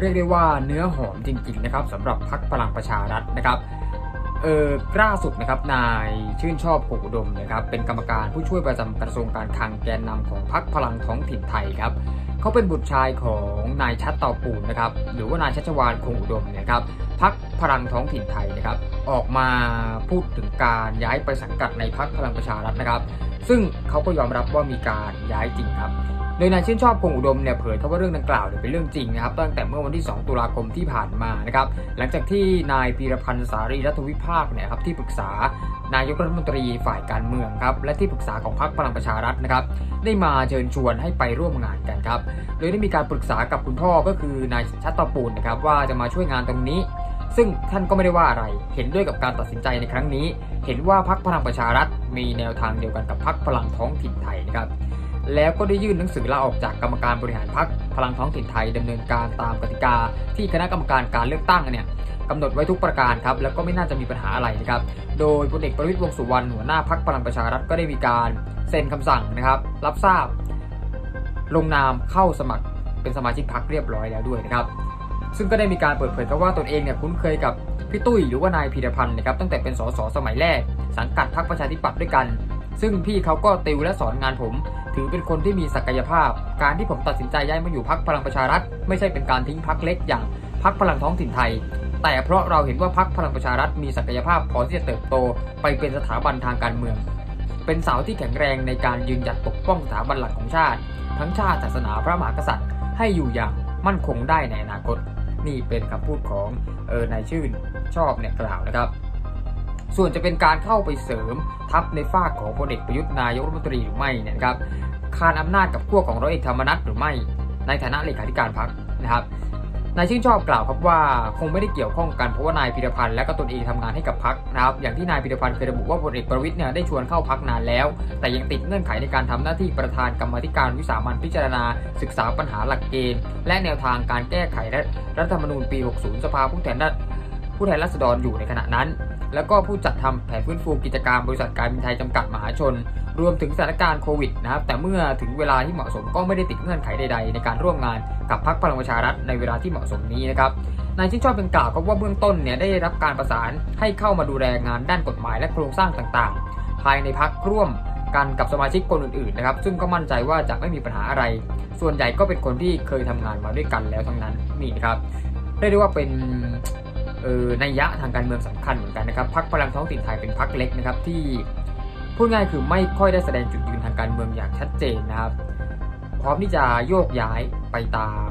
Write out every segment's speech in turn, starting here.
เรียกได้ว่าเนื้อหอมจริงๆนะครับสำหรับพักพลังประชารัฐนะครับเออล่าสุดนะครับนายชื่นชอบโกอุดมนะครับเป็นกรรมการผู้ช่วยประจำกระทรวงการคลังแกนนำของพักพลังท้องถิ่นไทยครับเขาเป็นบุตรชายของนายชัดเตาปูนนะครับหรือว่านายชัชวานคงอุดมเนยครับพักพลังท้องถิ่นไทยนะครับออกมาพูดถึงการย้ายไปสังกัดในพักพลังประชารัฐนะครับ ซึ่งเขาก็ยอมรับว่ามีการย้ายจริงครับ โดยนายชื่นชอบคงอุดมเนี่ยเผยครับว่าเรื่องดังกล่าวเนี่ยเป็นเรื่องจริงนะครับตั้งแต่เมื่อวันที่ 2 ตุลาคมที่ผ่านมานะครับหลังจากที่นายพีรพันธ์สารีรัฐวิภาคเนี่ยครับที่ปรึกษานายกรัฐมนตรีฝ่ายการเมืองครับและที่ปรึกษาของพรรคพลังประชารัฐนะครับได้มาเชิญชวนให้ไปร่วมงานกันครับโดยได้มีการปรึกษากับคุณพ่อก็คือนายชัตตปูนนะครับว่าจะมาช่วยงานตรงนี้ซึ่งท่านก็ไม่ได้ว่าอะไร เห็นด้วยกับการตัดสินใจในครั้งนี้ เห็นว่าพรรคพลังประชารัฐมีแนวทางเดียวกันกับพรรคพลังท้องถิ่นไทยนะครับ แล้วก็ได้ยื่นหนังสือลาออกจากกรรมการบริหารพรรคพลังท้องถิ่นไทยดำเนินการตามกติกา ที่คณะกรรมการการเลือกตั้งเนี่ยกำหนดไว้ทุกประการครับแล้วก็ไม่น่าจะมีปัญหาอะไรนะครับ โดยพลเอกประวิตรวงสุวรรณหัวหน้าพรรคพลังประชารัฐก็ได้มีการเซ็นคำสั่งนะครับ รับทราบ ลงนามเข้าสมัครเป็นสมาชิกพรรคเรียบร้อยแล้วด้วยนะครับ ซึ่งก็ได้มีการเปิดเผยครับว่าตนเองเนี่ยคุ้นเคยกับพี่ตุ้ยหรือว่านายพีรพันธ์นะครับตั้งแต่เป็นสสสมัยแรก สังกัดพรรคประชาธิปัตย์ด้วยกัน ซึ่งพี่เขาก็ติวและสอนงานผม ถือเป็นคนที่มีศักยภาพ การที่ผมตัดสินใจย้ายมาอยู่พรรคพลังประชารัฐ ไม่ใช่เป็นการทิ้งพรรคเล็กอย่างพรรคพลังท้องถิ่นไทย แต่เพราะเราเห็นว่าพรรคพลังประชารัฐมีศักยภาพพอที่จะเติบโตไปเป็นสถาบันทางการเมือง เป็นเสาที่แข็งแรงในการยืนหยัดปกป้องสถาบันหลักของชาติ ทั้งชาติศาสนาพระมหากษัตริย์ ให้อยู่อย่างมั่นคงได้ในอนาคต นี่เป็นคำพูดของเออนายชื่นชอบเนี่ยกล่าวนะครับ ส่วนจะเป็นการเข้าไปเสริมทัพในฝากของพลเอกประยุทธ์นายกรัฐมนตรีหรือไม่เนี่ยนะครับคานอำนาจกับขั้วของร้อยเอกธรรมนัฐหรือไม่ในฐานะเลขาธิการพรรคนะครับนายชื่นชอบกล่าวครับว่าคงไม่ได้เกี่ยวข้องกันเพราะว่านายพิรพันธ์และก็ตนเองทำงานให้กับพักนะครับอย่างที่นายพิรพันธ์เคยระบุว่าพลเอกประวิตยเนี่ยได้ชวนเข้าพักนานแล้ว แต่ยังติดเงื่อนไขในการทำหน้าที่ประธานกรรมธิการวิสามันพิจารณา ศึกษาปัญหาหลักเกณฑ์ และแนวทางการแก้ไขรัฐธรรมนูญปี 60 สภาผู้แทนราษ ผู้แทนราษฎรอยู่ในขณะนั้น แล้วก็ผู้จัดทำแผนฟื้นฟูกิจการบริษัทการบินไทยจำกัดมหาชน รวมถึงสถานการณ์โควิดนะครับ แต่เมื่อถึงเวลาที่เหมาะสมก็ไม่ได้ติดเงื่อนไขใด ๆ ในการร่วมงานกับพรรคพลังประชารัฐในเวลาที่เหมาะสมนี้นะครับนายชิดชอบเป็นกล่าวครับว่าเบื้องต้นเนี่ยได้รับการประสานให้เข้ามาดูแลงานด้านกฎหมายและโครงสร้างต่างๆ ภายในพักร่วมกันกับสมาชิกคนอื่นๆนะครับ ซึ่งก็มั่นใจว่าจะไม่มีปัญหาอะไร ส่วนใหญ่ก็เป็นคนที่เคยทำงานมาด้วยกันแล้วทั้งนั้นนี่นะครับเรียกได้ว่าเป็น เออนัยยะทางการเมืองสำคัญเหมือนกันนะครับพักพลังท้องถิ่นไทยเป็นพักเล็กนะครับที่พูดง่ายคือไม่ค่อยได้แสดงจุดยืนทางการเมืองอย่างชัดเจนนะครับ พร้อมที่จะโยกย้ายไปตาม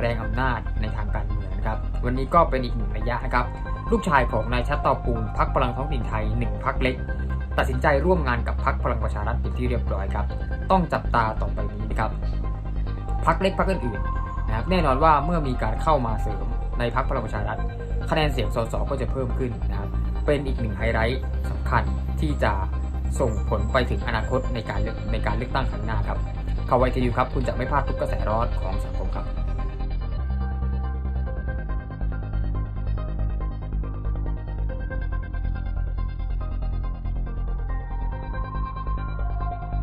แรงอำนาจในทางการเมืองนะครับ วันนี้ก็เป็นอีกหนึ่งระยยะนะครับ ลูกชายของนายชัดเตาปูนพักพลังท้องถิ่นไทยหนึ่งพักเล็ก ตัดสินใจร่วมงานกับพักพลังประชารัฐเป็นที่เรียบร้อยครับ ต้องจับตาต่อไปนี้นะครับพักเล็กพักอื่นๆนะครับแน่นอนว่าเมื่อมีการเข้ามาเสริมในพักพลังประชารัฐ คะแนนเสียงสสก็จะเพิ่มขึ้นนะครับเป็นอีกหนึ่งไฮไลท์สำคัญที่จะส่งผลไปถึงอนาคตในการในการเลือกตั้งครั้งหน้าครับ เข้าไวทีวีครับ คุณจะไม่พลาดทุกกระแสร้อนของสังคมครับ